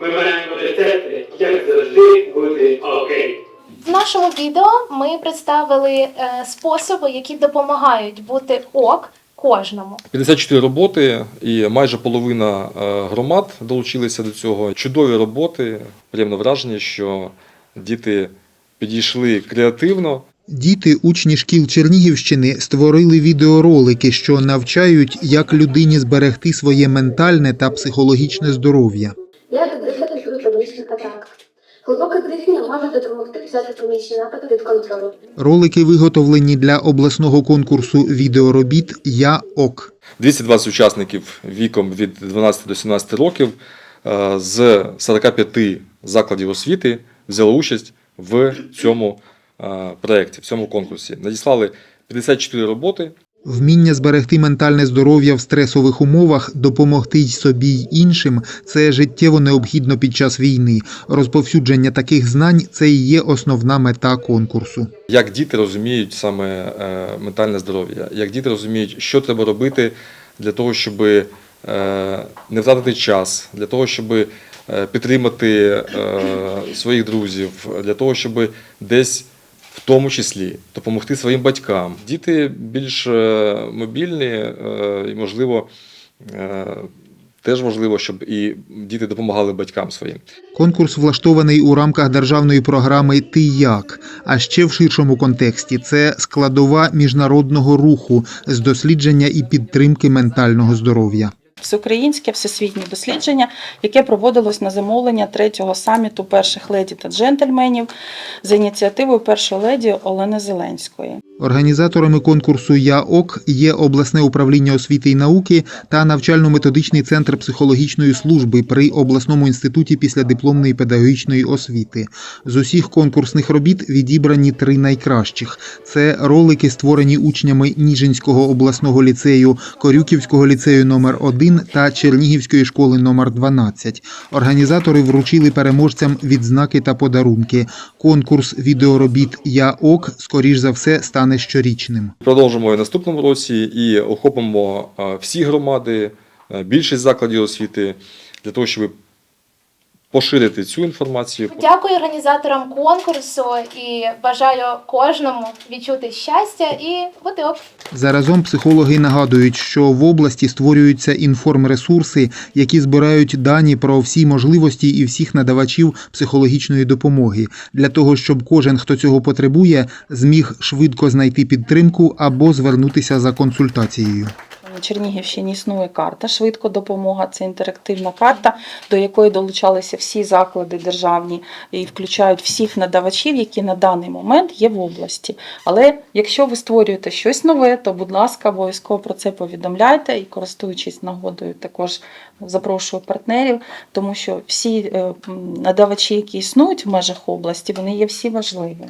Ми маємо рецепти, як завжди бути окей. В нашому відео ми представили е, способи, які допомагають бути ок кожному. 54 роботи, і майже половина е, громад долучилися до цього. Чудові роботи, приємне враження, що діти підійшли креативно. Діти, учні шкіл Чернігівщини, створили відеоролики, що навчають, як людині зберегти своє ментальне та психологічне здоров'я. Дихати при. Глибоке дихання може допомогти взяти панічні напади під контроль. Ролики виготовлені для обласного конкурсу відеоробіт Я ОК. 220 учасників віком від 12 до 17 років е, з 45 закладів освіти взяли участь в цьому е, проєкті, в цьому конкурсі. Надіслали 54 роботи. Вміння зберегти ментальне здоров'я в стресових умовах, допомогти й собі й іншим це життєво необхідно під час війни. Розповсюдження таких знань це і є основна мета конкурсу. Як діти розуміють саме е, ментальне здоров'я, як діти розуміють, що треба робити для того, щоб е, не втратити час, для того, щоб е, підтримати своїх друзів, для того, щоб десь в тому числі допомогти своїм батькам. Діти більш е, мобільні е, і, можливо, е, теж важливо, щоб і діти допомагали батькам своїм. Конкурс влаштований у рамках державної програми Ти як. А ще в ширшому контексті це складова міжнародного руху з дослідження і підтримки ментального здоров'я. Всеукраїнське всесвітнє дослідження, яке проводилось на замовлення третього саміту перших леді та джентльменів за ініціативою першої леді Олени Зеленської. Організаторами конкурсу Я ОК є обласне управління освіти і науки та навчально-методичний центр психологічної служби при обласному інституті післядипломної педагогічної освіти. З усіх конкурсних робіт відібрані три найкращих: це ролики, створені учнями Ніжинського обласного ліцею, Корюківського ліцею номер 1 та Чернігівської школи номер 12. Організатори вручили переможцям відзнаки та подарунки. Конкурс відеоробіт Я ОК, скоріш за все, стане щорічним. Продовжимо і наступному році і охопимо всі громади, більшість закладів освіти для того, щоб поширити цю інформацію. Дякую організаторам конкурсу і бажаю кожному відчути щастя і бути ок. Заразом психологи нагадують, що в області створюються інформресурси, які збирають дані про всі можливості і всіх надавачів психологічної допомоги, для того, щоб кожен, хто цього потребує, зміг швидко знайти підтримку або звернутися за консультацією. На Чернігівщині існує карта Швидко допомога. Це інтерактивна карта, до якої долучалися всі заклади державні і включають всіх надавачів, які на даний момент є в області. Але якщо ви створюєте щось нове, то будь ласка, обов'язково про це повідомляйте і користуючись нагодою, також запрошую партнерів, тому що всі е, надавачі, які існують в межах області, вони є всі важливими.